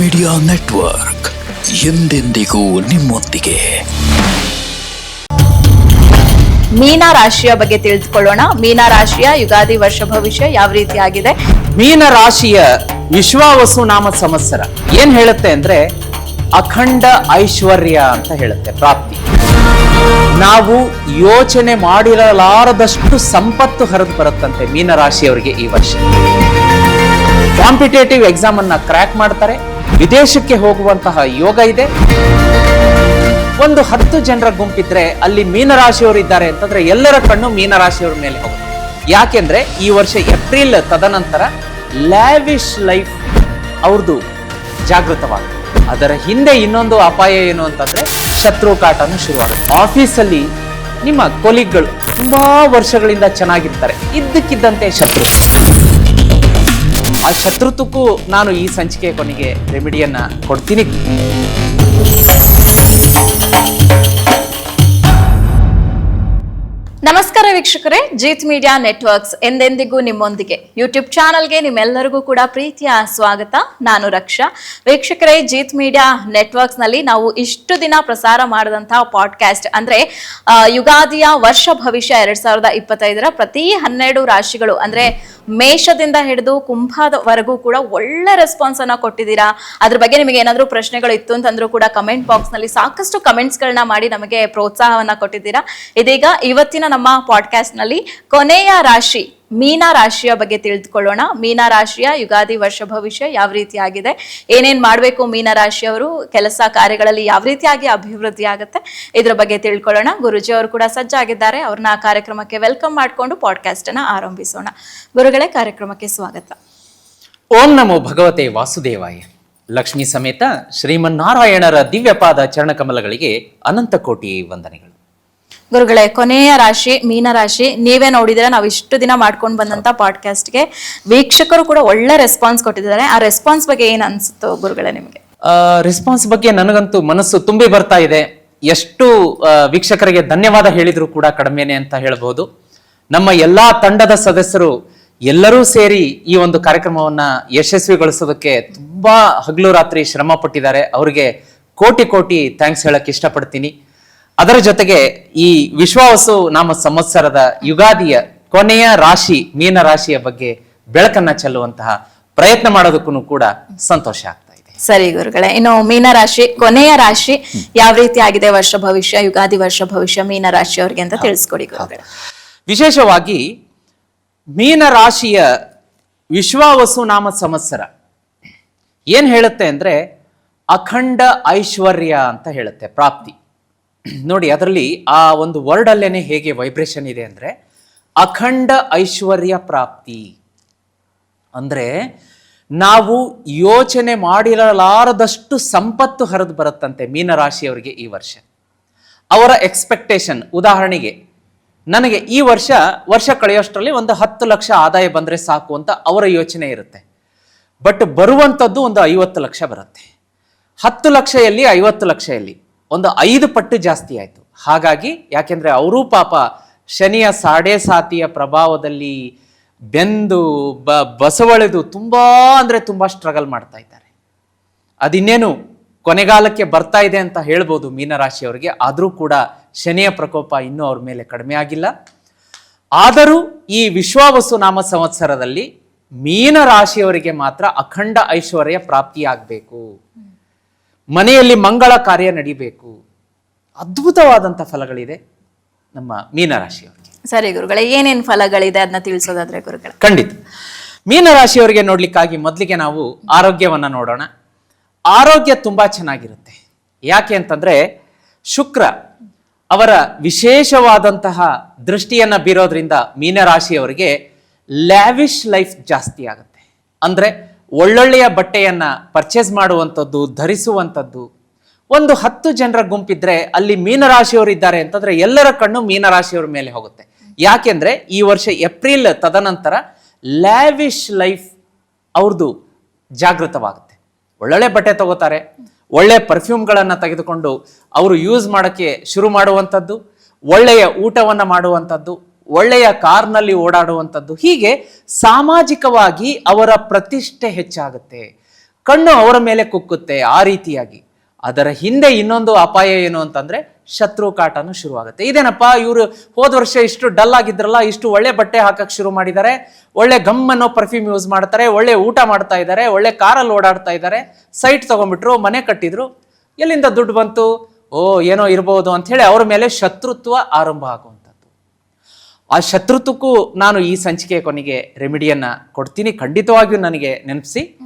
Media network ಎಂದೆಂದಿಗೂ ನಿಮ್ಮೊಂದಿಗೆ. ಮೀನ ರಾಶಿಯ ಬಗ್ಗೆ ತಿಳಿದುಕೊಳ್ಳೋಣ. ಮೀನ ರಾಶಿಯ ಯುಗಾದಿ ವರ್ಷ ಭವಿಷ್ಯ ಯಾವ ರೀತಿಯಾಗಿದೆ? ಮೀನ ರಾಶಿಯ ವಿಶ್ವಾವಸು ನಾಮ ಸಂವತ್ಸರ. ಏನ್ ಹೇಳುತ್ತೆ ಅಂದ್ರೆ ಅಖಂಡ ಐಶ್ವರ್ಯ ಅಂತ ಹೇಳುತ್ತೆ ಪ್ರಾಪ್ತಿ. ನಾವು ಯೋಚನೆ ಮಾಡಿರಲಾರದಷ್ಟು ಸಂಪತ್ತು ಹರಿದು ಬರುತ್ತಂತೆ ಮೀನ ರಾಶಿಯವರಿಗೆ ಈ ವರ್ಷ. ಕಾಂಪಿಟೇಟಿವ್ ಎಕ್ಸಾಮ್ ಅನ್ನ ಕ್ರ್ಯಾಕ್ ಮಾಡ್ತಾರೆ. ವಿದೇಶಕ್ಕೆ ಹೋಗುವಂತಹ ಯೋಗ ಇದೆ. ಒಂದು ಹತ್ತು ಜನರ ಗುಂಪಿದ್ರೆ ಅಲ್ಲಿ ಮೀನರಾಶಿಯವರು ಇದ್ದಾರೆ ಅಂತಂದ್ರೆ ಎಲ್ಲರ ಕಣ್ಣು ಮೀನರಾಶಿಯವರ ಮೇಲೆ ಹೋಗುತ್ತೆ. ಯಾಕೆಂದ್ರೆ ಈ ವರ್ಷ ಏಪ್ರಿಲ್ ತದನಂತರ ಲ್ಯಾವಿಶ್ ಲೈಫ್ ಅವ್ರದ್ದು ಜಾಗೃತವಾಗುತ್ತೆ. ಅದರ ಹಿಂದೆ ಇನ್ನೊಂದು ಅಪಾಯ ಏನು ಅಂತಂದ್ರೆ ಶತ್ರು ಕಾಟನು ಶುರುವಾಗುತ್ತೆ. ಆಫೀಸಲ್ಲಿ ನಿಮ್ಮ ಕೊಲೀಗ್ಗಳು ತುಂಬಾ ವರ್ಷಗಳಿಂದ ಚೆನ್ನಾಗಿರ್ತಾರೆ. ಇದ್ದಕ್ಕಿದ್ದಂತೆ ಶತ್ರು. ಆ ಶತ್ರುತ್ವಕ್ಕೂ ನಾನು ಈ ಸಂಚಿಕೆ ಕೊನೆಗೆ ರೆಮಿಡಿಯನ್ನ ಕೊಡ್ತೀನಿ. ನಮಸ್ಕಾರ ವೀಕ್ಷಕರೇ, ಜೀತ್ ಮೀಡಿಯಾ ನೆಟ್ವರ್ಕ್ಸ್ ಎಂದೆಂದಿಗೂ ನಿಮ್ಮೊಂದಿಗೆ. ಯೂಟ್ಯೂಬ್ ಚಾನಲ್ಗೆ ನಿಮ್ಮೆಲ್ಲರಿಗೂ ಕೂಡ ಪ್ರೀತಿಯ ಸ್ವಾಗತ. ನಾನು ರಕ್ಷಾ. ವೀಕ್ಷಕರೇ, ಜೀತ್ ಮೀಡಿಯಾ ನೆಟ್ವರ್ಕ್ಸ್ನಲ್ಲಿ ನಾವು ಇಷ್ಟು ದಿನ ಪ್ರಸಾರ ಮಾಡಿದಂತಹ ಪಾಡ್ಕಾಸ್ಟ್ ಅಂದ್ರೆ ಯುಗಾದಿಯ ವರ್ಷ ಭವಿಷ್ಯ ಎರಡ್ ಸಾವಿರದ ಇಪ್ಪತ್ತೈದರ ಪ್ರತಿ ಹನ್ನೆರಡು ರಾಶಿಗಳು. ಅಂದ್ರೆ ಮೇಷದಿಂದ ಹಿಡಿದು ಕುಂಭದವರೆಗೂ ಕೂಡ ಒಳ್ಳೆ ರೆಸ್ಪಾನ್ಸ್ ಅನ್ನ ಕೊಟ್ಟಿದ್ದೀರಾ? ಅದ್ರ ಬಗ್ಗೆ ನಿಮಗೆ ಏನಾದರೂ ಪ್ರಶ್ನೆಗಳು ಇತ್ತು ಅಂತಂದ್ರೂ ಕೂಡ ಕಮೆಂಟ್ ಬಾಕ್ಸ್ನಲ್ಲಿ ಸಾಕಷ್ಟು ಕಮೆಂಟ್ಸ್ ಗಳನ್ನ ಮಾಡಿ ನಮಗೆ ಪ್ರೋತ್ಸಾಹವನ್ನ ಕೊಟ್ಟಿದ್ದೀರಾ. ಇದೀಗ ಇವತ್ತಿನ ನಮ್ಮ ಪಾಡ್ಕಾಸ್ಟ್ನಲ್ಲಿ ಕೊನೆಯ ರಾಶಿ ಮೀನ ರಾಶಿಯ ಬಗ್ಗೆ ತಿಳಿದುಕೊಳ್ಳೋಣ. ಮೀನ ರಾಶಿಯ ಯುಗಾದಿ ವರ್ಷ ಭವಿಷ್ಯ ಯಾವ ರೀತಿಯಾಗಿದೆ? ಏನೇನ್ ಮಾಡಬೇಕು ಮೀನ ರಾಶಿಯವರು? ಕೆಲಸ ಕಾರ್ಯಗಳಲ್ಲಿ ಯಾವ ರೀತಿಯಾಗಿ ಅಭಿವೃದ್ಧಿ ಆಗುತ್ತೆ? ಇದ್ರ ಬಗ್ಗೆ ತಿಳ್ಕೊಳ್ಳೋಣ. ಗುರುಜಿ ಅವರು ಕೂಡ ಸಜ್ಜಾಗಿದ್ದಾರೆ. ಅವ್ರನ್ನ ಆ ಕಾರ್ಯಕ್ರಮಕ್ಕೆ ವೆಲ್ಕಮ್ ಮಾಡಿಕೊಂಡು ಪಾಡ್ಕಾಸ್ಟ್ ಅನ್ನ ಆರಂಭಿಸೋಣ. ಗುರುಗಳೇ, ಕಾರ್ಯಕ್ರಮಕ್ಕೆ ಸ್ವಾಗತ. ಓಂ ನಮೋ ಭಗವತೆ ವಾಸುದೇವಾಯ. ಲಕ್ಷ್ಮೀ ಸಮೇತ ಶ್ರೀಮನ್ನಾರಾಯಣರ ದಿವ್ಯಪಾದ ಚರಣಕಮಲಗಳಿಗೆ ಅನಂತ ಕೋಟಿ ವಂದನೆಗಳು. ಗುರುಗಳೇ ಕೊನೆಯ ರಾಶಿ ಮೀನ ರಾಶಿ ನೀವೇ ನೋಡಿದ್ರೆ ನಾವು ಇಷ್ಟು ದಿನ ಮಾಡ್ಕೊಂಡು ಬಂದಂತ ಪಾಡ್ಕಾಸ್ಟ್ಗೆ ವೀಕ್ಷಕರು ಕೂಡ ಒಳ್ಳೆ ರೆಸ್ಪಾನ್ಸ್ ಕೊಟ್ಟಿದ್ದಾರೆ. ಆ ರೆಸ್ಪಾನ್ಸ್ ಬಗ್ಗೆ ಏನ್ ಅನ್ಸುತ್ತೆ ಗುರುಗಳೇ ನಿಮಗೆ? ರೆಸ್ಪಾನ್ಸ್ ಬಗ್ಗೆ ನನಗಂತೂ ಮನಸ್ಸು ತುಂಬಿ ಬರ್ತಾ ಇದೆ. ಎಷ್ಟು ವೀಕ್ಷಕರಿಗೆ ಧನ್ಯವಾದ ಹೇಳಿದ್ರು ಕೂಡ ಕಡಿಮೆನೆ ಅಂತ ಹೇಳ್ಬೋದು. ನಮ್ಮ ಎಲ್ಲಾ ತಂಡದ ಸದಸ್ಯರು ಎಲ್ಲರೂ ಸೇರಿ ಈ ಒಂದು ಕಾರ್ಯಕ್ರಮವನ್ನ ಯಶಸ್ವಿಗೊಳಿಸೋದಕ್ಕೆ ತುಂಬಾ ಹಗಲು ರಾತ್ರಿ ಶ್ರಮ ಪಟ್ಟಿದ್ದಾರೆ. ಅವರಿಗೆ ಕೋಟಿ ಕೋಟಿ ಥ್ಯಾಂಕ್ಸ್ ಹೇಳಕ್ ಇಷ್ಟಪಡ್ತೀನಿ. ಅದರ ಜೊತೆಗೆ ಈ ವಿಶ್ವವಸು ನಾಮ ಸಂವತ್ಸರದ ಯುಗಾದಿಯ ಕೊನೆಯ ರಾಶಿ ಮೀನ ರಾಶಿಯ ಬಗ್ಗೆ ಬೆಳಕನ್ನ ಚೆಲ್ಲುವಂತಹ ಪ್ರಯತ್ನ ಮಾಡೋದಕ್ಕೂ ಕೂಡ ಸಂತೋಷ ಆಗ್ತಾ ಇದೆ. ಸರಿ ಗುರುಗಳೇ ಇನ್ನು ಮೀನರಾಶಿ ಕೊನೆಯ ರಾಶಿ ಯಾವ ರೀತಿ ಆಗಿದೆ ವರ್ಷ ಭವಿಷ್ಯ ಯುಗಾದಿ ವರ್ಷ ಭವಿಷ್ಯ ಮೀನ ರಾಶಿಯವರಿಗೆ ಅಂತ ತಿಳಿಸ್ಕೊಡಿ ಗುರುಗಳೇ. ವಿಶೇಷವಾಗಿ ಮೀನ ರಾಶಿಯ ವಿಶ್ವಾವಸು ನಾಮ ಸಂವತ್ಸರ ಏನ್ ಹೇಳುತ್ತೆ ಅಂದ್ರೆ ಅಖಂಡ ಐಶ್ವರ್ಯ ಅಂತ ಹೇಳುತ್ತೆ ಪ್ರಾಪ್ತಿ. ನೋಡಿ, ಅದರಲ್ಲಿ ಆ ಒಂದು ವರ್ಡ್ ಅಲ್ಲೇನೆ ಹೇಗೆ ವೈಬ್ರೇಷನ್ ಇದೆ ಅಂದ್ರೆ, ಅಖಂಡ ಐಶ್ವರ್ಯ ಪ್ರಾಪ್ತಿ. ಅಂದ್ರೆ, ನಾವು ಯೋಚನೆ ಮಾಡಿರಲಾರದಷ್ಟು ಸಂಪತ್ತು ಹರಿದು ಬರುತ್ತಂತೆ ಮೀನರಾಶಿಯವರಿಗೆ ಈ ವರ್ಷ. ಅವರ ಎಕ್ಸ್ಪೆಕ್ಟೇಷನ್ ಉದಾಹರಣೆಗೆ, ನನಗೆ ಈ ವರ್ಷ ವರ್ಷ ಕಳೆಯೋಷ್ಟರಲ್ಲಿ ಒಂದು ಹತ್ತು ಲಕ್ಷ ಆದಾಯ ಬಂದರೆ ಸಾಕು ಅಂತ ಅವರ ಯೋಚನೆ ಇರುತ್ತೆ. ಬಟ್ ಬರುವಂಥದ್ದು ಒಂದು ಐವತ್ತು ಲಕ್ಷ ಬರುತ್ತೆ. ಹತ್ತು ಲಕ್ಷ ಎಲ್ಲಿ, ಐವತ್ತು ಲಕ್ಷ ಎಲ್ಲಿ? ಒಂದು ಐದು ಪಟ್ಟು ಜಾಸ್ತಿ ಆಯಿತು. ಹಾಗಾಗಿ ಯಾಕೆಂದರೆ ಅವರೂ ಪಾಪ ಶನಿಯ ಸಾಡೆ ಸಾತಿಯ ಪ್ರಭಾವದಲ್ಲಿ ಬೆಂದು ಬ ಬಸವಳೆದು ತುಂಬ ಅಂದರೆ ತುಂಬ ಸ್ಟ್ರಗಲ್ ಮಾಡ್ತಾ ಇದ್ದಾರೆ. ಅದಿನ್ನೇನು ಕೊನೆಗಾಲಕ್ಕೆ ಬರ್ತಾ ಇದೆ ಅಂತ ಹೇಳ್ಬೋದು ಮೀನರಾಶಿಯವರಿಗೆ, ಆದರೂ ಕೂಡ ಶನಿಯ ಪ್ರಕೋಪ ಇನ್ನೂ ಅವ್ರ ಮೇಲೆ ಕಡಿಮೆ ಆಗಿಲ್ಲ. ಆದರೂ ಈ ವಿಶ್ವಾವಸು ನಾಮ ಸಂವತ್ಸರದಲ್ಲಿ ಮೀನರಾಶಿಯವರಿಗೆ ಮಾತ್ರ ಅಖಂಡ ಐಶ್ವರ್ಯ ಪ್ರಾಪ್ತಿಯಾಗಬೇಕು. ಮನೆಯಲ್ಲಿ ಮಂಗಳ ಕಾರ್ಯ ನಡಿಬೇಕು. ಅದ್ಭುತವಾದಂಥ ಫಲಗಳಿದೆ ನಮ್ಮ ಮೀನರಾಶಿಯವರಿಗೆ. ಸರಿ ಗುರುಗಳೇ ಏನೇನು ಫಲಗಳಿದೆ ಅದನ್ನ ತಿಳಿಸೋದಾದ್ರೆ ಗುರುಗಳ? ಖಂಡಿತ. ಮೀನರಾಶಿಯವರಿಗೆ ನೋಡ್ಲಿಕ್ಕಾಗಿ ಮೊದಲಿಗೆ ನಾವು ಆರೋಗ್ಯವನ್ನ ನೋಡೋಣ. ಆರೋಗ್ಯ ತುಂಬಾ ಚೆನ್ನಾಗಿರುತ್ತೆ. ಯಾಕೆ ಅಂತಂದ್ರೆ ಶುಕ್ರ ಅವರ ವಿಶೇಷವಾದಂತಹ ದೃಷ್ಟಿಯನ್ನ ಬೀರೋದ್ರಿಂದ ಮೀನರಾಶಿಯವರಿಗೆ ಲ್ಯಾವಿಶ್ ಲೈಫ್ ಜಾಸ್ತಿ ಆಗುತ್ತೆ. ಅಂದ್ರೆ ಒಳ್ಳೊಳ್ಳೆಯ ಬಟ್ಟೆಯನ್ನು ಪರ್ಚೇಸ್ ಮಾಡುವಂಥದ್ದು, ಧರಿಸುವಂಥದ್ದು. ಒಂದು ಹತ್ತು ಜನರ ಗುಂಪಿದ್ರೆ ಅಲ್ಲಿ ಮೀನರಾಶಿಯವರು ಇದ್ದಾರೆ ಅಂತಂದ್ರೆ ಎಲ್ಲರ ಕಣ್ಣು ಮೀನರಾಶಿಯವರ ಮೇಲೆ ಹೋಗುತ್ತೆ. ಯಾಕೆಂದ್ರೆ ಈ ವರ್ಷ ಏಪ್ರಿಲ್ ತದನಂತರ ಲ್ಯಾವಿಶ್ ಲೈಫ್ ಅವ್ರದ್ದು ಜಾಗೃತವಾಗುತ್ತೆ. ಒಳ್ಳೊಳ್ಳೆ ಬಟ್ಟೆ ತಗೋತಾರೆ, ಒಳ್ಳೆ ಪರ್ಫ್ಯೂಮ್ಗಳನ್ನು ತೆಗೆದುಕೊಂಡು ಅವರು ಯೂಸ್ ಮಾಡೋಕ್ಕೆ ಶುರು ಮಾಡುವಂಥದ್ದು, ಒಳ್ಳೆಯ ಊಟವನ್ನು ಮಾಡುವಂಥದ್ದು ಒಳ್ಳೆಯ ಕಾರ್ನಲ್ಲಿ ಓಡಾಡುವಂಥದ್ದು. ಹೀಗೆ ಸಾಮಾಜಿಕವಾಗಿ ಅವರ ಪ್ರತಿಷ್ಠೆ ಹೆಚ್ಚಾಗುತ್ತೆ. ಕಣ್ಣು ಅವರ ಮೇಲೆ ಕುಕ್ಕುತ್ತೆ ಆ ರೀತಿಯಾಗಿ. ಅದರ ಹಿಂದೆ ಇನ್ನೊಂದು ಅಪಾಯ ಏನು ಅಂತಂದ್ರೆ ಶತ್ರು ಕಾಟನು ಶುರುವಾಗುತ್ತೆ. ಇದೇನಪ್ಪ ಇವರು ಹೋದ ವರ್ಷ ಇಷ್ಟು ಡಲ್ ಆಗಿದ್ರಲ್ಲ, ಇಷ್ಟು ಒಳ್ಳೆ ಬಟ್ಟೆ ಹಾಕಕ್ ಶುರು ಮಾಡಿದ್ದಾರೆ, ಒಳ್ಳೆ ಗಮ್ ಅನ್ನೋ ಪರ್ಫ್ಯೂಮ್ ಯೂಸ್ ಮಾಡ್ತಾರೆ, ಒಳ್ಳೆ ಊಟ ಮಾಡ್ತಾ ಇದ್ದಾರೆ, ಒಳ್ಳೆ ಕಾರಲ್ಲಿ ಓಡಾಡ್ತಾ ಇದ್ದಾರೆ, ಸೈಟ್ ತಗೊಂಡ್ಬಿಟ್ರು, ಮನೆ ಕಟ್ಟಿದ್ರು, ಎಲ್ಲಿಂದ ದುಡ್ಡು ಬಂತು? ಓ, ಏನೋ ಇರ್ಬೋದು ಅಂತ ಹೇಳಿ ಅವ್ರ ಮೇಲೆ ಶತ್ರುತ್ವ ಆರಂಭ ಆಗುವಂಥದ್ದು. ಆ ಶತ್ರುತ್ವಕ್ಕೂ ನಾನು ಈ ಸಂಚಿಕೆಯ ಕೊನೆಗೆ ರೆಮಿಡಿಯನ್ನ ಕೊಡ್ತೀನಿ. ಖಂಡಿತವಾಗಿಯೂ ನನಗೆ ನೆನಪಿಸಿ.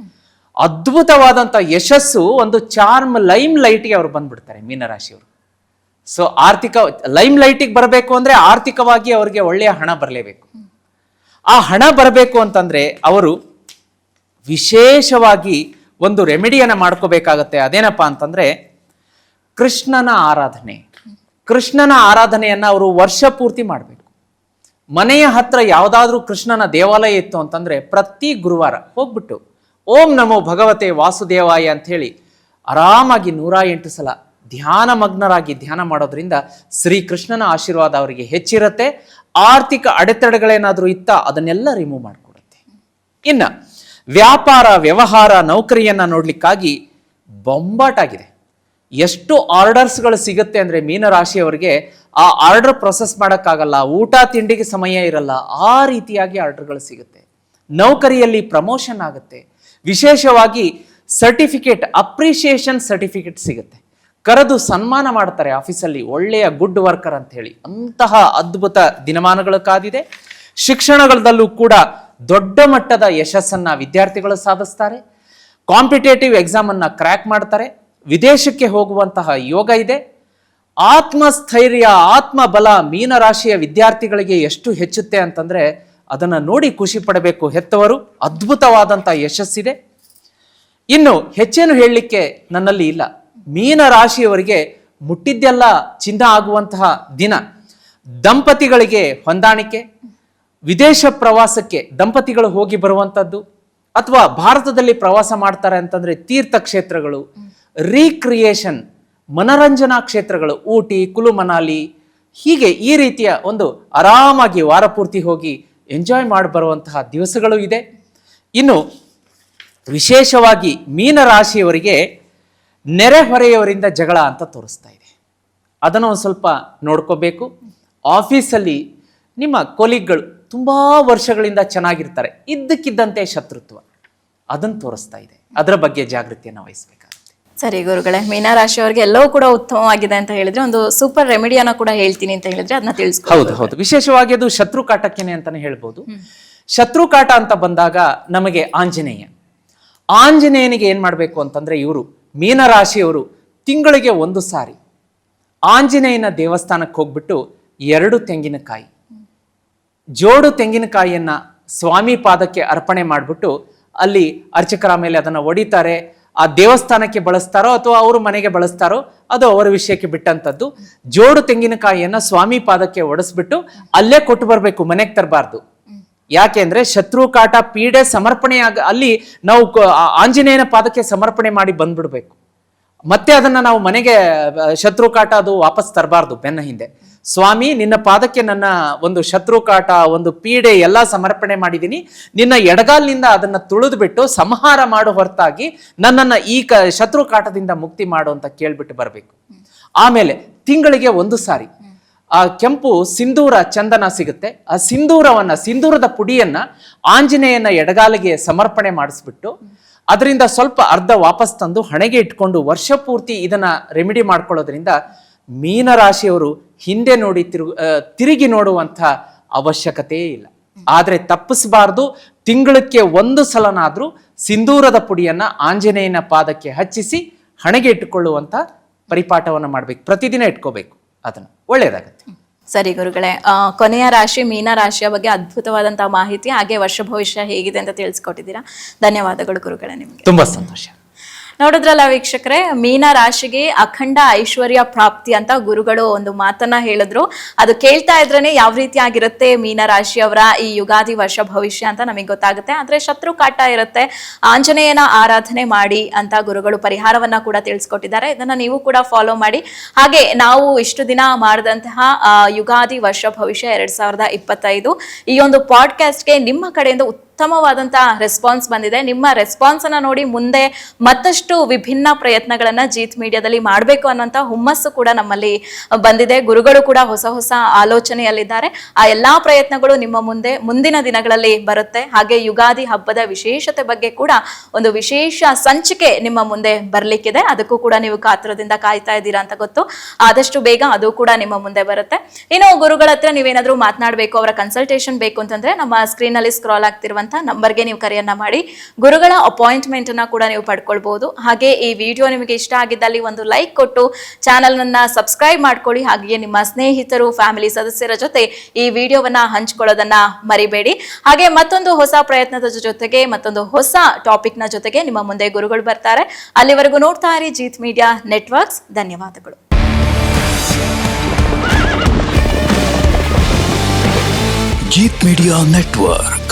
ಅದ್ಭುತವಾದಂಥ ಯಶಸ್ಸು ಒಂದು ಚಾರ್ಮ್ ಲೈಮ್ ಲೈಟ್ಗೆ ಅವರು ಬಂದ್ಬಿಡ್ತಾರೆ ಮೀನರಾಶಿಯವರು. ಸೊ, ಆರ್ಥಿಕ ಲೈಮ್ ಲೈಟಿಗೆ ಬರಬೇಕು ಅಂದರೆ ಆರ್ಥಿಕವಾಗಿ ಅವರಿಗೆ ಒಳ್ಳೆಯ ಹಣ ಬರಲೇಬೇಕು. ಆ ಹಣ ಬರಬೇಕು ಅಂತಂದರೆ ಅವರು ವಿಶೇಷವಾಗಿ ಒಂದು ರೆಮಿಡಿಯನ್ನು ಮಾಡ್ಕೋಬೇಕಾಗತ್ತೆ. ಅದೇನಪ್ಪ ಅಂತಂದರೆ ಕೃಷ್ಣನ ಆರಾಧನೆ. ಕೃಷ್ಣನ ಆರಾಧನೆಯನ್ನು ಅವರು ವರ್ಷ ಪೂರ್ತಿ ಮಾಡಬೇಕು. ಮನೆಯ ಹತ್ರ ಯಾವುದಾದ್ರೂ ಕೃಷ್ಣನ ದೇವಾಲಯ ಇತ್ತು ಅಂತಂದರೆ ಪ್ರತಿ ಗುರುವಾರ ಹೋಗ್ಬಿಟ್ಟು, ಓಂ ನಮೋ ಭಗವತೆ ವಾಸುದೇವಾಯ ಅಂತ ಹೇಳಿ ಆರಾಮಾಗಿ ನೂರ ಎಂಟು ಸಲ ಧ್ಯಾನ ಮಗ್ನರಾಗಿ ಧ್ಯಾನ ಮಾಡೋದ್ರಿಂದ ಶ್ರೀಕೃಷ್ಣನ ಆಶೀರ್ವಾದ ಅವರಿಗೆ ಹೆಚ್ಚಿರುತ್ತೆ. ಆರ್ಥಿಕ ಅಡೆತಡೆಗಳೇನಾದರೂ ಇತ್ತ ಅದನ್ನೆಲ್ಲ ರಿಮೂವ್ ಮಾಡಿಕೊಡುತ್ತೆ. ಇನ್ನ ವ್ಯಾಪಾರ, ವ್ಯವಹಾರ, ನೌಕರಿಯನ್ನ ನೋಡಲಿಕ್ಕಾಗಿ ಬೊಂಬಾಟಾಗಿದೆ. ಎಷ್ಟು ಆರ್ಡರ್ಸ್ಗಳು ಸಿಗುತ್ತೆ ಅಂದರೆ ಮೀನರಾಶಿಯವರಿಗೆ ಆ ಆರ್ಡರ್ ಪ್ರೊಸೆಸ್ ಮಾಡೋಕ್ಕಾಗಲ್ಲ, ಊಟ, ತಿಂಡಿಗೆ ಸಮಯ ಇರಲ್ಲ, ಆ ರೀತಿಯಾಗಿ ಆರ್ಡರ್ಗಳು ಸಿಗುತ್ತೆ. ನೌಕರಿಯಲ್ಲಿ ಪ್ರಮೋಷನ್ ಆಗುತ್ತೆ. ವಿಶೇಷವಾಗಿ ಸರ್ಟಿಫಿಕೇಟ್, ಅಪ್ರಿಷಿಯೇಷನ್ ಸರ್ಟಿಫಿಕೇಟ್ ಸಿಗುತ್ತೆ. ಕರೆದು ಸನ್ಮಾನ ಮಾಡ್ತಾರೆ ಆಫೀಸಲ್ಲಿ, ಒಳ್ಳೆಯ ಗುಡ್ ವರ್ಕರ್ ಅಂತ ಹೇಳಿ ಅಂತಹ ಅದ್ಭುತ ದಿನಮಾನಗಳು ಕಾದಿದೆ. ಶಿಕ್ಷಣಗಳಲ್ಲೂ ಕೂಡ ದೊಡ್ಡ ಮಟ್ಟದ ಯಶಸ್ಸನ್ನು ವಿದ್ಯಾರ್ಥಿಗಳು ಸಾಧಿಸ್ತಾರೆ. ಕಾಂಪಿಟೇಟಿವ್ ಎಕ್ಸಾಮನ್ನು ಕ್ರ್ಯಾಕ್ ಮಾಡ್ತಾರೆ. ವಿದೇಶಕ್ಕೆ ಹೋಗುವಂತಹ ಯೋಗ ಇದೆ. ಆತ್ಮಸ್ಥೈರ್ಯ, ಆತ್ಮಬಲ ಮೀನರಾಶಿಯ ವಿದ್ಯಾರ್ಥಿಗಳಿಗೆ ಎಷ್ಟು ಹೆಚ್ಚುತ್ತೆ ಅಂತಂದ್ರೆ ಅದನ್ನು ನೋಡಿ ಖುಷಿ ಪಡಬೇಕು ಹೆತ್ತವರು. ಅದ್ಭುತವಾದಂಥ ಯಶಸ್ಸಿದೆ. ಇನ್ನು ಹೆಚ್ಚೇನು ಹೇಳಲಿಕ್ಕೆ ನನ್ನಲ್ಲಿ ಇಲ್ಲ. ಮೀನ ರಾಶಿಯವರಿಗೆ ಮುಟ್ಟಿದ್ದೆಲ್ಲ ಚಿನ್ನ ಆಗುವಂತಹ ದಿನ. ದಂಪತಿಗಳಿಗೆ ಹೊಂದಾಣಿಕೆ. ವಿದೇಶ ಪ್ರವಾಸಕ್ಕೆ ದಂಪತಿಗಳು ಹೋಗಿ ಬರುವಂಥದ್ದು ಅಥವಾ ಭಾರತದಲ್ಲಿ ಪ್ರವಾಸ ಮಾಡ್ತಾರೆ ಅಂತಂದ್ರೆ ತೀರ್ಥ ಕ್ಷೇತ್ರಗಳು. ರೀಕ್ರಿಯೇಷನ್ ಮನರಂಜನಾ ಕ್ಷೇತ್ರಗಳು, ಊಟಿ, ಕುಲು ಮನಾಲಿ, ಹೀಗೆ ಈ ರೀತಿಯ ಒಂದು ಆರಾಮಾಗಿ ವಾರ ಪೂರ್ತಿ ಹೋಗಿ ಎಂಜಾಯ್ ಮಾಡಿ ಬರುವಂತಹ ದಿವಸಗಳು ಇದೆ. ಇನ್ನು ವಿಶೇಷವಾಗಿ ಮೀನರಾಶಿಯವರಿಗೆ ನೆರೆಹೊರೆಯವರಿಂದ ಜಗಳ ಅಂತ ತೋರಿಸ್ತಾ ಇದೆ. ಅದನ್ನು ಒಂದು ಸ್ವಲ್ಪ ನೋಡ್ಕೋಬೇಕು. ಆಫೀಸಲ್ಲಿ ನಿಮ್ಮ ಕೊಲೀಗ್ಗಳು ತುಂಬ ವರ್ಷಗಳಿಂದ ಚೆನ್ನಾಗಿರ್ತಾರೆ. ಇದ್ದಕ್ಕಿದ್ದಂತೆ ಶತ್ರುತ್ವ. ಅದನ್ನು ತೋರಿಸ್ತಾ ಇದೆ. ಅದರ ಬಗ್ಗೆ ಜಾಗೃತಿಯನ್ನು ವಹಿಸಬೇಕಾಗುತ್ತೆ. ಸರಿ ಗುರುಗಳೇ ಮೀನರಾಶಿಯವರಿಗೆ ಎಲ್ಲವೂ ಕೂಡ ಉತ್ತಮವಾಗಿದೆ ಅಂತ ಹೇಳಿದ್ರೆ ಒಂದು ಸೂಪರ್ ರೆಮಿಡಿಯನ್ನ ಕೂಡ ಹೇಳ್ತೀನಿ ಅಂತ ಹೇಳಿದ್ರೆ ಅದನ್ನ ತಿಳಿಸ್ಕೊ ಹೌದು ಹೌದು. ವಿಶೇಷವಾಗಿ ಅದು ಶತ್ರು ಕಾಟಕ್ಕೇನೆ ಅಂತಾನೆ ಹೇಳ್ಬೋದು. ಶತ್ರು ಕಾಟ ಅಂತ ಬಂದಾಗ ನಮಗೆ ಆಂಜನೇಯ. ಆಂಜನೇಯನಿಗೆ ಏನ್ ಮಾಡಬೇಕು ಅಂತಂದ್ರೆ ಇವರು ಮೀನರಾಶಿಯವರು ತಿಂಗಳಿಗೆ ಒಂದು ಸಾರಿ ಆಂಜನೇಯನ ದೇವಸ್ಥಾನಕ್ಕೆ ಹೋಗ್ಬಿಟ್ಟು ಎರಡು ತೆಂಗಿನಕಾಯಿ ಜೋಡು ತೆಂಗಿನಕಾಯಿಯನ್ನ ಸ್ವಾಮಿ ಪಾದಕ್ಕೆ ಅರ್ಪಣೆ ಮಾಡಿಬಿಟ್ಟು ಅಲ್ಲಿ ಅರ್ಚಕರ ಮೇಲೆ ಅದನ್ನ ಒಡಿತಾರೆ. ಆ ದೇವಸ್ಥಾನಕ್ಕೆ ಬಳಸ್ತಾರೋ ಅಥವಾ ಅವರು ಮನೆಗೆ ಬಳಸ್ತಾರೋ, ಅದು ಅವರ ವಿಷಯಕ್ಕೆ ಬಿಟ್ಟಂಥದ್ದು ಜೋಡು ತೆಂಗಿನಕಾಯಿಯನ್ನು ಸ್ವಾಮಿ ಪಾದಕ್ಕೆ ಒಡಿಸ್ಬಿಟ್ಟು ಅಲ್ಲೇ ಕೊಟ್ಟು ಬರಬೇಕು, ಮನೆಗೆ ತರಬಾರ್ದು. ಯಾಕೆಂದ್ರೆ ಶತ್ರು ಕಾಟ ಪೀಡೆ ಸಮರ್ಪಣೆಯಾಗ ಅಲ್ಲಿ ನಾವು ಆಂಜನೇಯನ ಪಾದಕ್ಕೆ ಸಮರ್ಪಣೆ ಮಾಡಿ ಬಂದ್ಬಿಡ್ಬೇಕು. ಮತ್ತೆ ಅದನ್ನ ನಾವು ಮನೆಗೆ ಶತ್ರು ಕಾಟ ಅದು ವಾಪಸ್ ತರಬಾರ್ದು ಬೆನ್ನ ಹಿಂದೆ. ಸ್ವಾಮಿ, ನಿನ್ನ ಪಾದಕ್ಕೆ ನನ್ನ ಒಂದು ಶತ್ರು ಕಾಟ ಒಂದು ಪೀಡೆ ಎಲ್ಲ ಸಮರ್ಪಣೆ ಮಾಡಿದ್ದೀನಿ. ನಿನ್ನ ಎಡಗಾಲ್ನಿಂದ ಅದನ್ನ ತುಳಿದು ಬಿಟ್ಟು ಸಂಹಾರ ಮಾಡೋ ಹೊರತಾಗಿ ನನ್ನನ್ನ ಈ ಕ ಶತ್ರು ಕಾಟದಿಂದ ಮುಕ್ತಿ ಮಾಡು ಅಂತ ಕೇಳ್ಬಿಟ್ಟು ಬರಬೇಕು. ಆಮೇಲೆ ತಿಂಗಳಿಗೆ ಒಂದು ಸಾರಿ. ಆ ಕೆಂಪು ಸಿಂಧೂರ ಚಂದನ ಸಿಗುತ್ತೆ. ಆ ಸಿಂಧೂರವನ್ನ, ಸಿಂಧೂರದ ಪುಡಿಯನ್ನ ಆಂಜನೇಯನ ಎಡಗಾಲಿಗೆ ಸಮರ್ಪಣೆ ಮಾಡಿಸ್ಬಿಟ್ಟು ಅದರಿಂದ ಸ್ವಲ್ಪ ಅರ್ಧ ವಾಪಸ್ ತಂದು ಹಣೆಗೆ ಇಟ್ಕೊಂಡು ವರ್ಷ ಪೂರ್ತಿ ಇದನ್ನ ರೆಮಿಡಿ ಮಾಡ್ಕೊಳ್ಳೋದ್ರಿಂದ ಮೀನರಾಶಿಯವರು ಹಿಂದೆ ನೋಡಿ ತಿರುಗ ತಿರುಗಿ ನೋಡುವಂಥ ಅವಶ್ಯಕತೆ ಇಲ್ಲ. ಆದರೆ ತಪ್ಪಿಸಬಾರ್ದು, ತಿಂಗಳಕ್ಕೆ ಒಂದು ಸಲನಾದರೂ ಸಿಂಧೂರದ ಪುಡಿಯನ್ನ ಆಂಜನೇಯನ ಪಾದಕ್ಕೆ ಹಚ್ಚಿಸಿ ಹಣೆಗೆ ಇಟ್ಟುಕೊಳ್ಳುವಂತ ಪರಿಪಾಠವನ್ನು ಮಾಡ್ಬೇಕು. ಪ್ರತಿದಿನ ಇಟ್ಕೋಬೇಕು ಅದನ್ನು. ಒಳ್ಳೇದಾಗತ್ತೆ ಸರಿ ಗುರುಗಳೇ ಕೊನೆಯ ರಾಶಿ ಮೀನ ರಾಶಿಯ ಬಗ್ಗೆ ಅದ್ಭುತವಾದಂತಹ ಮಾಹಿತಿ, ಹಾಗೆ ವರ್ಷ ಭವಿಷ್ಯ ಹೇಗಿದೆ ಅಂತ ತಿಳಿಸ್ಕೊಟ್ಟಿದ್ದೀರಾ. ಧನ್ಯವಾದಗಳು ಗುರುಗಳೇ ನಿಮಗೆ. ತುಂಬಾ ಸಂತೋಷ. ನೋಡಿದ್ರಲ್ಲ ವೀಕ್ಷಕರೇ, ಮೀನ ರಾಶಿಗೆ ಅಖಂಡ ಐಶ್ವರ್ಯ ಪ್ರಾಪ್ತಿ ಅಂತ ಗುರುಗಳು ಒಂದು ಮಾತನ್ನ ಹೇಳಿದ್ರು. ಅದು ಕೇಳ್ತಾ ಇದ್ರೇನೆ ಯಾವ ರೀತಿ ಆಗಿರುತ್ತೆ ಮೀನ ರಾಶಿಯವರ ಈ ಯುಗಾದಿ ವರ್ಷ ಭವಿಷ್ಯ ಅಂತ ನಮಗೆ ಗೊತ್ತಾಗುತ್ತೆ. ಆದ್ರೆ ಶತ್ರು ಕಾಟ ಇರುತ್ತೆ. ಆಂಜನೇಯನ ಆರಾಧನೆ ಮಾಡಿ ಅಂತ ಗುರುಗಳು ಪರಿಹಾರವನ್ನ ಕೂಡ ತಿಳಿಸ್ಕೊಟ್ಟಿದ್ದಾರೆ. ಇದನ್ನ ನೀವು ಕೂಡ ಫಾಲೋ ಮಾಡಿ. ಹಾಗೆ ನಾವು ಇಷ್ಟು ದಿನ ಮಾಡಿದಂತಹ ಯುಗಾದಿ ವರ್ಷ ಭವಿಷ್ಯ ಎರಡ್ ಸಾವಿರದ ಇಪ್ಪತ್ತೈದು. ಈ ಒಂದು ಪಾಡ್ಕಾಸ್ಟ್ಗೆ ನಿಮ್ಮ ಕಡೆಯಿಂದ ಉತ್ತಮವಾದಂತ ರೆಸ್ಪಾನ್ಸ್ ಬಂದಿದೆ. ನಿಮ್ಮ ರೆಸ್ಪಾನ್ಸ್ ಅನ್ನ ನೋಡಿ ಮುಂದೆ ಮತ್ತಷ್ಟು ವಿಭಿನ್ನ ಪ್ರಯತ್ನಗಳನ್ನ ಜೀತ್ ಮೀಡಿಯಾದಲ್ಲಿ ಮಾಡಬೇಕು ಅನ್ನೋಂತ ಹುಮ್ಮಸ್ಸು ಕೂಡ ನಮ್ಮಲ್ಲಿ ಬಂದಿದೆ. ಗುರುಗಳು ಕೂಡ ಹೊಸ ಹೊಸ ಆಲೋಚನೆಯಲ್ಲಿದ್ದಾರೆ. ಆ ಎಲ್ಲಾ ಪ್ರಯತ್ನಗಳು ನಿಮ್ಮ ಮುಂದೆ ಮುಂದಿನ ದಿನಗಳಲ್ಲಿ ಬರುತ್ತೆ. ಹಾಗೆ ಯುಗಾದಿ ಹಬ್ಬದ ವಿಶೇಷತೆ ಬಗ್ಗೆ ಕೂಡ ಒಂದು ವಿಶೇಷ ಸಂಚಿಕೆ ನಿಮ್ಮ ಮುಂದೆ ಬರ್ಲಿಕ್ಕಿದೆ. ಅದಕ್ಕೂ ಕೂಡ ನೀವು ಕಾತುರದಿಂದ ಕಾಯ್ತಾ ಇದ್ದೀರಾ ಅಂತ ಗೊತ್ತು. ಆದಷ್ಟು ಬೇಗ ಅದು ಕೂಡ ನಿಮ್ಮ ಮುಂದೆ ಬರುತ್ತೆ. ಇನ್ನು ಗುರುಗಳ ಹತ್ರ ನೀವೇನಾದ್ರೂ ಮಾತನಾಡಬೇಕು, ಅವರ ಕನ್ಸಲ್ಟೇಷನ್ ಬೇಕು ಅಂತಂದ್ರೆ ನಮ್ಮ ಸ್ಕ್ರೀನ್ ಅಲ್ಲಿ ಸ್ಕ್ರಾಲ್ ಆಗ್ತಿರುವಂತ ನಂಬರ್ಗೆ ನೀವು ಕರೆಯನ್ನ ಮಾಡಿ. ಗುರುಗಳ ಅಪಾಯಿಂಟ್ಮೆಂಟ್ ಅನ್ನ ಕೂಡ ನೀವು ಪಡ್ಕೊಳ್ಬಹುದು ಹಾಗೆ ಈ ವಿಡಿಯೋ ನಿಮಗೆ ಇಷ್ಟ ಆಗಿದ್ದಲ್ಲಿ ಒಂದು ಲೈಕ್ ಕೊಟ್ಟು ಚಾನಲ್ ನನ್ನ ಸಬ್ಸ್ಕ್ರೈಬ್ ಮಾಡ್ಕೊಳ್ಳಿ. ಹಾಗೆಯೇ ನಿಮ್ಮ ಸ್ನೇಹಿತರು ಫ್ಯಾಮಿಲಿ ಸದಸ್ಯರ ಜೊತೆ ಈ ವಿಡಿಯೋವನ್ನ ಹಂಚ್ಕೊಳ್ಳೋದನ್ನ ಮರಿಬೇಡಿ. ಹಾಗೆ ಮತ್ತೊಂದು ಹೊಸ ಪ್ರಯತ್ನದ ಜೊತೆಗೆ, ಮತ್ತೊಂದು ಹೊಸ ಟಾಪಿಕ್ನ ಜೊತೆಗೆ ನಿಮ್ಮ ಮುಂದೆ ಗುರುಗಳು ಬರ್ತಾರೆ. ಅಲ್ಲಿವರೆಗೂ ನೋಡ್ತಾ ಇರಿ ಜೀತ್ ಮೀಡಿಯಾ ನೆಟ್ವರ್ಕ್ಸ್. ಧನ್ಯವಾದಗಳು. Jeet media network.